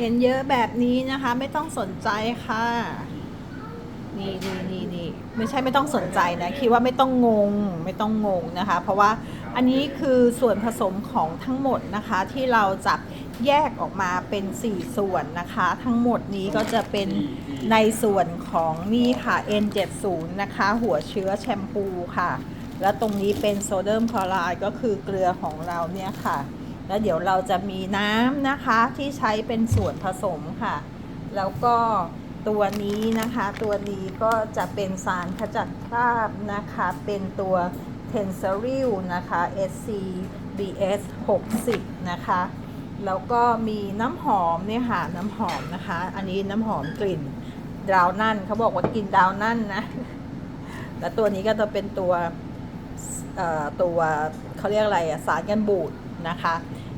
เห็นเยอะแบบนี้นะคะไม่ต้องสนใจค่ะ นี่นี่นี่นี่ไม่ใช่ไม่ต้องสนใจนะคิดว่าไม่ต้องงงไม่ต้องงงนะคะ เพราะว่าอันนี้คือส่วนผสมของทั้งหมดนะคะ ที่เราจะแยกออกมาเป็น 4 ส่วนนะคะ ทั้งหมดนี้ก็จะเป็นในส่วนของนี่ค่ะ N70 นะคะ หัวเชื้อแชมพูค่ะ แล้วตรงนี้เป็นโซเดียมคลอไรด์ก็คือเกลือของเราเนี่ยค่ะ แล้วเดี๋ยวเราจะมีน้ำนะคะที่ใช้เป็นส่วนผสมค่ะ แล้วก็ตัวนี้นะคะตัวนี้ก็จะเป็นสารขจัดคราบนะคะ เป็นตัว t e n s o r i l นะคะ SCBS 60 นะคะ แล้วก็มีน้ำหอมเนี่ยค่ะน้ำหอมนะคะ อันนี้น้ำหอมกลิ่นดาวนั่นเขาบอกว่ากินดาวนั่นนะแล้วตัวนี้ก็จะเป็นตัวเอ่อตัวเขาเรียกอะไรอะสารกันบูดนะคะ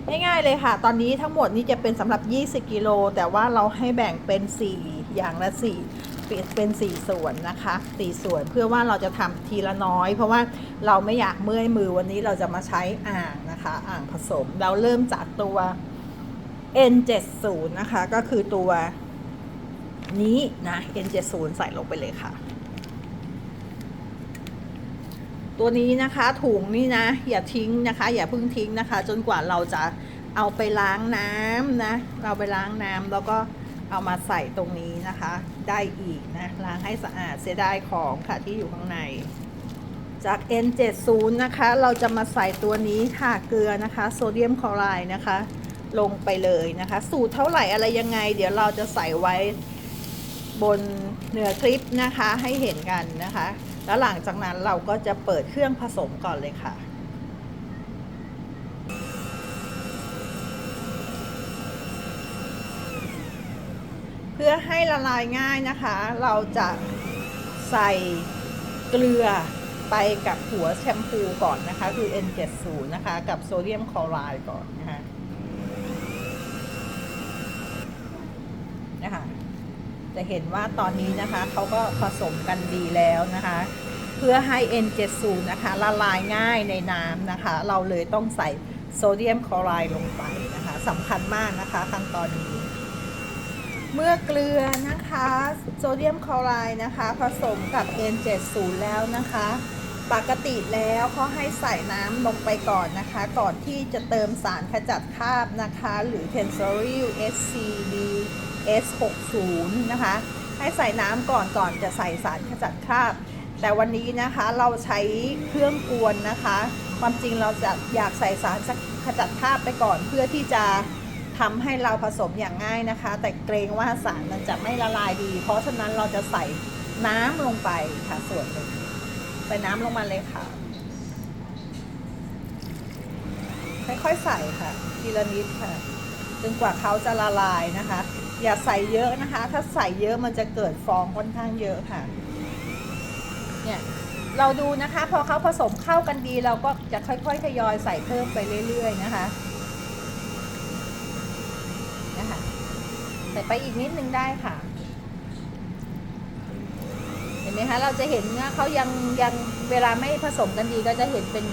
ง่ายๆเลยค่ะ ตอนนี้ทั้งหมดนี้จะเป็นสำหรับ 20 กิโล แต่ว่าเราให้แบ่งเป็น 4 อย่างละ 4 เป็น 4 ส่วนนะคะ 4 ส่วนเพื่อว่าเราจะทำทีละน้อย เพราะว่าเราไม่อยากเมื่อยมือวันนี้เราจะมาใช้อ่างนะคะ อ่างผสม เราเริ่มจากตัว N70 นะคะ ก็คือตัวนี้นะ N70 ใส่ลงไปเลยค่ะ ตัวนี้นะคะถุงนี่นะ อย่าทิ้งนะคะ อย่าเพิ่งทิ้งนะคะ จนกว่าเราจะเอาไปล้างน้ำนะ เราไปล้างน้ำแล้วก็เอามาใส่ตรงนี้นะคะ ได้อีกนะล้างให้สะอาดเสียดายของค่ะที่อยู่ข้างใน จาก N70 นะคะ เราจะมาใส่ตัวนี้ค่ะเกลือนะคะโซเดียมคลอไรด์นะคะ ลงไปเลยนะคะ สูตรเท่าไหร่อะไรยังไง เดี๋ยวเราจะใส่ไว้บนเหนือคลิปนะคะให้เห็นกันนะคะ แล้วหลังจากนั้นเราก็จะเปิดเครื่องผสมก่อนเลยค่ะ เพื่อให้ละลายง่ายนะคะ เราจะใส่เกลือไปกับหัวแชมพูก่อนนะคะ คือ N70 นะคะ กับโซเดียมคลอไรด์ก่อนนะคะนะคะจะเห็นว่าตอนนี้นะคะเขาก็ผสมกันดีแล้วนะคะ พื่อให้ N70 นะคะละลายง่ายในน้ำนะคะ เราเลยต้องใส่โซเดียมคลอไรด์ลงไปนะคะสำคัญมากนะคะขั้นตอนนี้ เมื่อเกลือนะคะโซเดียมคลอไรด์นะคะ ผสมกับ N70 แล้วนะคะ ปกติแล้วเขาให้ใส่น้ำลงไปก่อนนะคะ ก่อนที่จะเติมสารขจัดคราบนะคะ หรือ Tensoril SCB S60 นะคะ ให้ใส่น้ำก่อนก่อนจะใส่สารขจัดคราบ แต่วันนี้นะคะเราใช้เครื่องกวนนะคะ ความจริงเราจะอยากใส่สารขจัดคราบไปก่อนเพื่อที่จะทำให้เราผสมอย่างง่ายนะคะ แต่เกรงว่าสารมันจะไม่ละลายดี เพราะฉะนั้นเราจะใส่น้ำลงไปค่ะส่วนหนึ่งใส่น้ำลงมาเลยค่ะ ค่อยๆใส่ค่ะทีละนิดค่ะจนกว่าเขาจะละลายนะคะ อย่าใส่เยอะนะคะ ถ้าใส่เยอะมันจะเกิดฟองค่อนข้างเยอะค่ะ เนี่ยเราดูนะคะพอเขาผสมเข้ากันดีเราก็จะค่อยๆทยอยใส่เพิ่มไปเรื่อยๆนะคะนะคะใส่ไปอีกนิดนึงได้ค่ะ เห็นไหมคะเราจะเห็นว่าเขายังยังเวลาไม่ผสมกันดีก็จะเห็นเป็น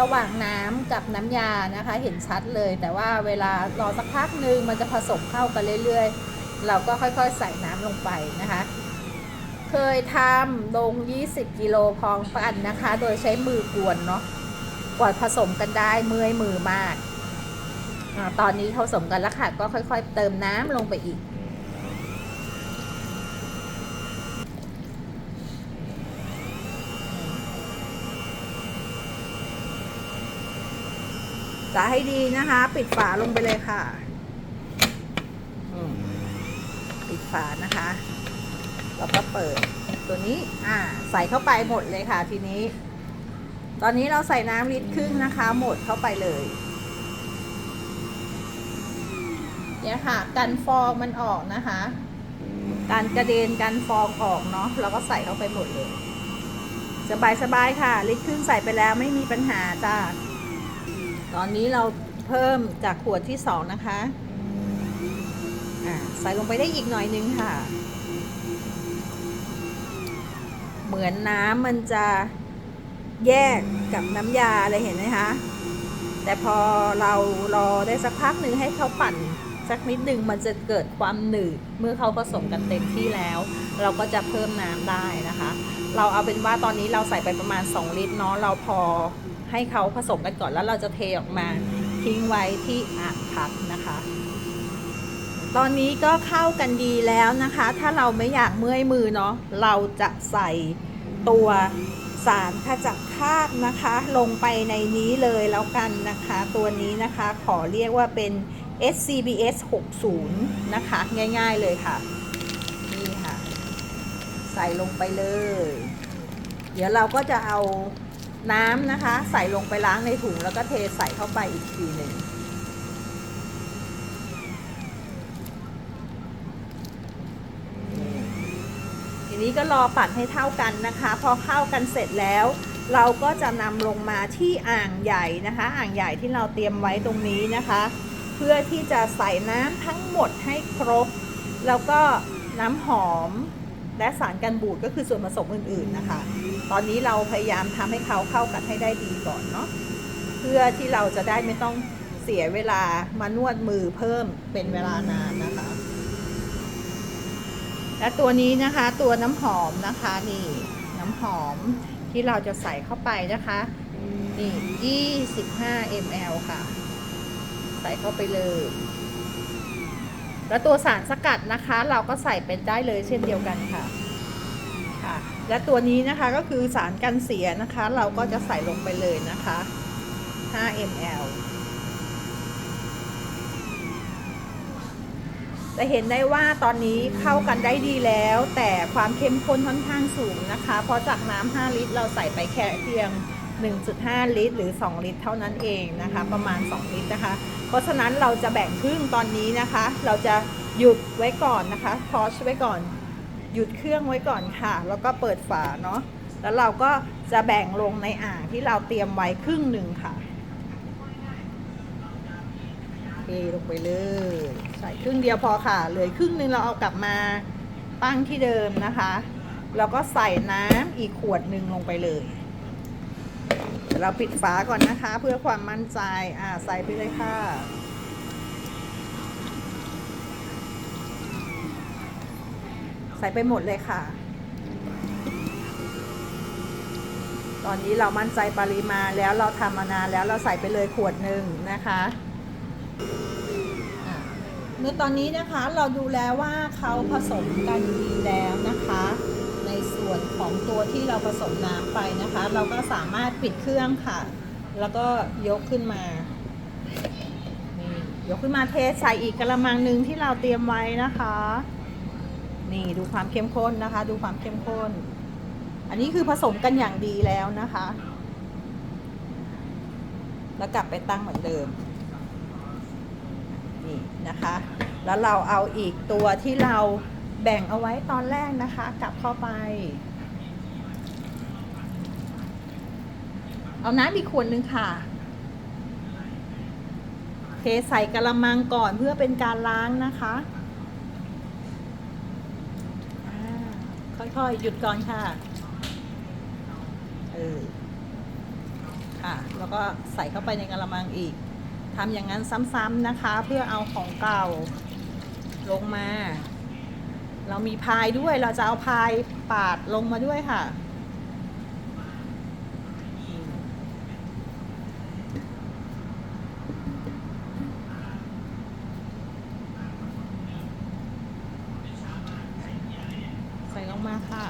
ระหว่างน้ำกับน้ำยานะคะ เห็นชัดเลย แต่ว่าเวลารอสักพักหนึ่งมันจะผสมเข้ากันเรื่อย ๆ เราก็ค่อยๆใส่น้ำลงไปนะคะ เคยทำลง 20 กิโลพองปั่นนะคะ โดยใช้มือกวนเนาะกว่าผสมกันได้เมื่อยมือมากอาตอนนี้ผสมกันแล้วค่ะ ก็ค่อย ๆ เติมน้ำลงไปอีก จะให้ดีนะคะ ปิดฝาลงไปเลยค่ะอืมปิดฝานะคะแล้วก็ เปิด ตัวนี้อ่าใส่เข้าไปหมดเลยค่ะทีนี้ ตอนนี้เราใส่น้ำลิตรครึ่งนะคะ หมดเข้าไปเลยเนี่ยค่ะกันฟองมันออกนะคะ การกระเด็นกันฟองออกเนาะเราก็ใส่เข้าไปหมดเลยสบายสบายๆค่ะ ลิตรครึ่งใส่ไปแล้วไม่มีปัญหาจ้าตอนนี้เราเพิ่มจากขวดที่สองนะคะ อ่าใส่ลงไปได้อีกหน่อยนึงค่ะ เหมือนน้ำมันจะแยกกับน้ำยาอะไรเห็นไหมคะ แต่พอเรารอได้สักพักหนึ่งให้เขาปั่นสักนิดหนึ่งมันจะเกิดความหนืดเมื่อเขาผสมกันเต็มที่แล้ว เราก็จะเพิ่มน้ำได้นะคะ เราเอาเป็นว่าตอนนี้เราใส่ไปประมาณ 2 ลิตรเนาะเราพอให้เขาผสมกันก่อนแล้วเราจะเทออกมาทิ้งไว้ที่อ่างพักนะคะ ตอนนี้ก็เข้ากันดีแล้วนะคะ ถ้าเราไม่อยากเมื่อยมือเนาะเราจะใส่ตัวสารขจัดคราบนะคะ ลงไปในนี้เลยแล้วกันนะคะ ตัวนี้นะคะขอเรียกว่าเป็น SCBS 60 นะคะ ง่ายๆเลยค่ะ นี่ค่ะ ใส่ลงไปเลย เดี๋ยวเราก็จะเอาน้ำนะคะ ใส่ลงไปล้างในถุงแล้วก็เทใส่เข้าไปอีกทีหนึ่ง นี้ก็รอปั่นให้เท่ากันนะคะ พอเข้ากันเสร็จแล้ว เราก็จะนำลงมาที่อ่างใหญ่นะคะ อ่างใหญ่ที่เราเตรียมไว้ตรงนี้นะคะ เพื่อที่จะใส่น้ำทั้งหมดให้ครบ แล้วก็น้ำหอมและสารกันบูดก็คือส่วนผสมอื่นๆนะคะ ตอนนี้เราพยายามทำให้เขาเข้ากันให้ได้ดีก่อนเนาะเพื่อที่เราจะได้ไม่ต้องเสียเวลามานวดมือเพิ่มเป็นเวลานานนะคะ และตัวนี้นะคะตัวน้ำหอมนะคะนี่น้ำหอมที่เราจะใส่เข้าไปนะคะนี่25 ml ค่ะ ใส่เข้าไปเลย แล้วตัวสารสกัดนะคะ เราก็ใส่เป็นได้เลยเช่นเดียวกันค่ะค่ะ และตัวนี้นะคะก็คือสารกันเสียนะคะ เราก็จะใส่ลงไปเลยนะคะ 5 ml จะเห็นได้ว่าตอนนี้เข้ากันได้ดีแล้ว แต่ความเข้มข้นค่อนข้างสูงนะคะ เพราะจากน้ำ5ลิตรเราใส่ไปแค่เพียง 1.5 ลิตร หรือ 2 ลิตร เท่านั้นเองนะคะ ประมาณ 2 ลิตรนะคะ เพราะฉะนั้นเราจะแบ่งครึ่งตอนนี้นะคะ เราจะหยุดไว้ก่อนนะคะพอชไว้ก่อน หยุดเครื่องไว้ก่อนค่ะ แล้วก็เปิดฝาเนาะแล้วเราก็จะแบ่งลงในอ่างที่เราเตรียมไว้ครึ่งหนึ่งค่ะเทลงไปเลย ใส่ครึ่งเดียวพอค่ะ เหลือครึ่งนึงเราเอากลับมาตั้งที่เดิมนะคะ แล้วก็ใส่น้ำอีกขวดหนึ่งลงไปเลยเดี๋ยวเราปิดฝาก่อนนะคะ เพื่อความมั่นใจ อ่าใส่ไปเลยค่ะใส่ไปหมดเลยค่ะ ตอนนี้เรามั่นใจปริมาณแล้วเราทำมานานแล้วเราใส่ไปเลยขวดหนึ่งนะคะ เมื่อตอนนี้นะคะเราดูแล้วว่าเขาผสมกันดีแล้วนะคะ ในส่วนของตัวที่เราผสมน้ำไปนะคะ เราก็สามารถปิดเครื่องค่ะ แล้วก็ยกขึ้นมานี่ยกขึ้นมาเทใส่อีกกระมังหนึ่งที่เราเตรียมไว้นะคะ นี่ดูความเข้มข้นนะคะ ดูความเข้มข้น อันนี้คือผสมกันอย่างดีแล้วนะคะ แล้วกลับไปตั้งเหมือนเดิม นี่นะคะ แล้วเราเอาอีกตัวที่เราแบ่งเอาไว้ตอนแรกนะคะ กลับเข้าไป เอาน้ำอีกขวดนึงค่ะ เทใส่กระมังก่อนเพื่อเป็นการล้างนะคะอ่าค่อยๆ หยุดก่อนค่ะ เออ ค่ะ แล้วก็ใส่เข้าไปในกระมังอีก ทำอย่างนั้นซ้ำๆนะคะ เพื่อเอาของเก่าลงมา เรามีพายด้วยเราจะเอาพายปาดลงมาด้วยค่ะใส่ลงมาค่ะ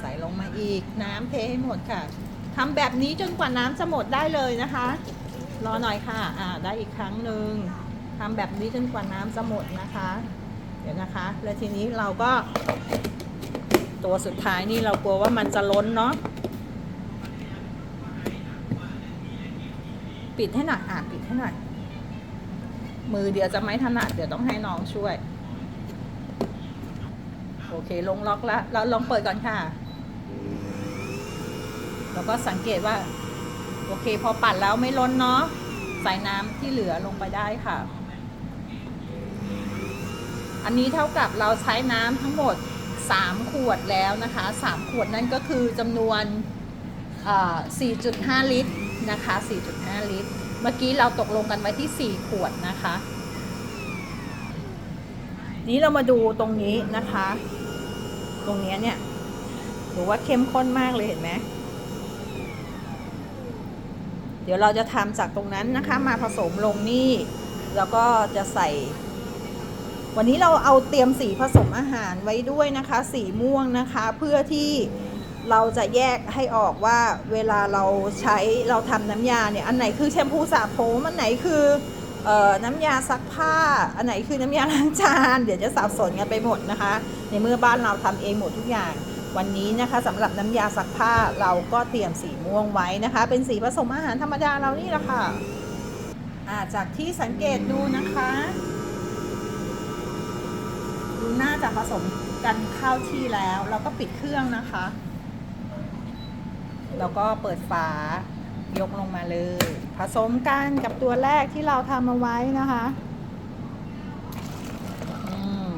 ใส่ลงมา อีกน้ำเทให้หมดค่ะทำแบบนี้จนกว่าน้ำจะหมดได้เลยนะคะ รอหน่อยค่ะ อ่า ได้อีกครั้งหนึ่งทำแบบนี้จนกว่าน้ำจะหมดนะคะ เดี๋ยวนะคะ แล้วทีนี้เราก็ ตัวสุดท้ายนี่เรากลัวว่ามันจะล้นเนาะปิดให้หน่อยอ่าปิดให้หน่อย มือเดี๋ยวจะไม่ถนัดเดี๋ยวต้องให้น้องช่วย โอเค ลงล็อกแล้ว เราลองเปิดก่อนค่ะ แล้วก็สังเกตว่า โอเค พอปั่นแล้วไม่ล้นเนาะใส่น้ำที่เหลือลงไปได้ค่ะ อันนี้เท่ากับเราใช้น้ำทั้งหมด 3 ขวดแล้วนะคะ 3 ขวดนั่นก็คือจำนวนเอ่อ4.5 ลิตรนะคะ 4.5 ลิตร เมื่อกี้เราตกลงกันไว้ที่ 4 ขวดนะคะ นี้เรามาดูตรงนี้นะคะ ตรงนี้เนี่ยหรือว่าเข้มข้นมากเลยเห็นไหม เดี๋ยวเราจะทำจากตรงนั้นนะคะมาผสมลงนี่ แล้วก็จะใส่ วันนี้เราเอาเตรียมสีผสมอาหารไว้ด้วยนะคะ สีม่วงนะคะ เพื่อที่เราจะแยกให้ออกว่าเวลาเราใช้เราทำน้ำยาเนี่ยอันไหนคือแชมพูสระผมอันไหนคือออน้ำยาซักผ้า อันไหนคือน้ำยาล้างจาน เดี๋ยวจะสับสนกันไปหมดนะคะ ในเมื่อบ้านเราทำเองหมดทุกอย่าง วันนี้นะคะสำหรับน้ำยาซักผ้าเราก็เตรียมสีม่วงไว้นะคะ เป็นสีผสมอาหารธรรมดาเรานี่แหละค่ะอาจากที่สังเกตดูนะคะ ดูน่าจะผสมกันเข้าที่แล้วเราก็ปิดเครื่องนะคะ แล้วก็เปิดฝายกลงมาเลย ผสมกันกับตัวแรกที่เราทำเอาไว้นะคะอืม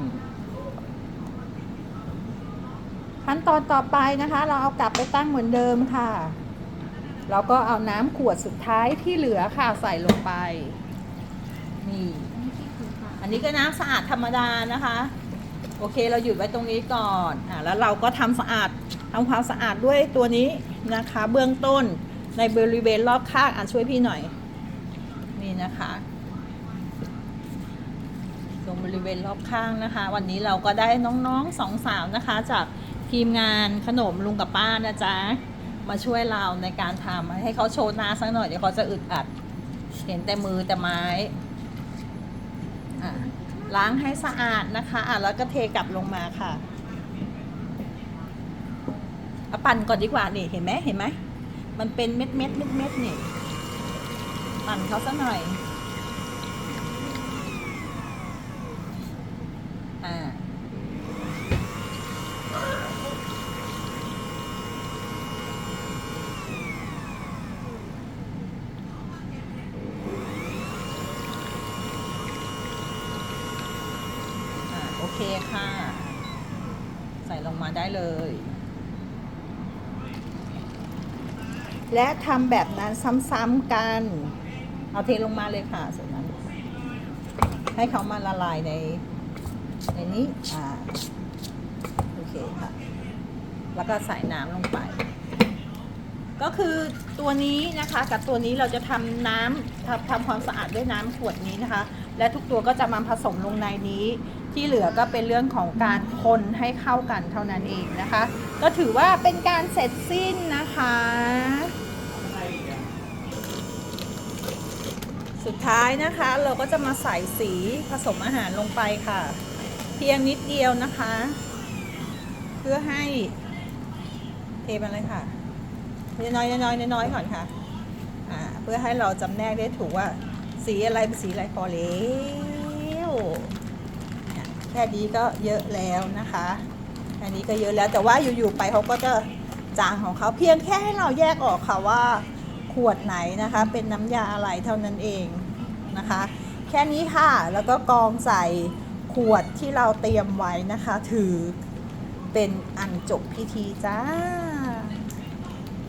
ขั้นตอนต่อไปนะคะ เราเอากลับไปตั้งเหมือนเดิมค่ะ เราก็เอาน้ำขวดสุดท้ายที่เหลือค่ะใส่ลงไป นี่ อันนี้ก็น้ำสะอาดธรรมดานะคะ โอเคเราหยุดไว้ตรงนี้ก่อนอ่าแล้วเราก็ทำสะอาดทำความสะอาดด้วยตัวนี้นะคะ เบื้องต้นในบริเวณรอบข้างอะช่วยพี่หน่อย นี่นะคะตรงบริเวณรอบข้างนะคะ วันนี้เราก็ได้น้องๆสองสาวนะคะจาก ทีมงานขนมลุงกับป้านะจ๊ะ มาช่วยเราในการทำให้เขาโชว์หน้าสักหน่อยเดี๋ยวเขาจะอึดอัด เห็นแต่มือแต่ไม้ล้างให้สะอาดนะคะอะแล้วก็เทกลับลงมาค่ะเอาปั่นก่อนดีกว่านี่เห็นไหมเห็นไหมมันเป็นเม็ดเม็ดเม็ดเม็ดนี่ปั่นเขาซะหน่อย อ่าโอเคค่ะ ใส่ลงมาได้เลย และทำแบบนั้นซ้ำๆกัน เอาเทลงมาเลยค่ะส่วนนั้น ให้เขามาละลายในในนี้อ่าโอเคค่ะ แล้วก็ใส่น้ำลงไป ก็คือตัวนี้นะคะ กับตัวนี้เราจะทำน้ำทำทำความสะอาดด้วยน้ำขวดนี้นะคะ และทุกตัวก็จะมาผสมลงในนี้ที่เหลือก็เป็นเรื่องของการคนให้เข้ากันเท่านั้นเองนะคะ ก็ถือว่าเป็นการเสร็จสิ้นนะคะ สุดท้ายนะคะเราก็จะมาใส่สีผสมอาหารลงไปค่ะ เพียงนิดเดียวนะคะ เพื่อให้เทมันเลยค่ะน้อยๆน้อยๆน้อยๆก่อนค่ะอ่าเพื่อให้เราจำแนกได้ถูกว่า สีอะไรเป็นสีอะไรพอแล้วแค่นี้ก็เยอะแล้วนะคะแค่นี้ก็เยอะแล้วแต่ว่าอยู่ๆไปเขาก็จะจางของเขาเพียงแค่ให้เราแยกออกค่ะว่า ขวดไหนนะคะ เป็นน้ำยาอะไรเท่านั้นเองนะคะ แค่นี้ค่ะแล้วก็กองใส่ขวดที่เราเตรียมไว้นะคะ ถือเป็นอันจบพิธีจ้า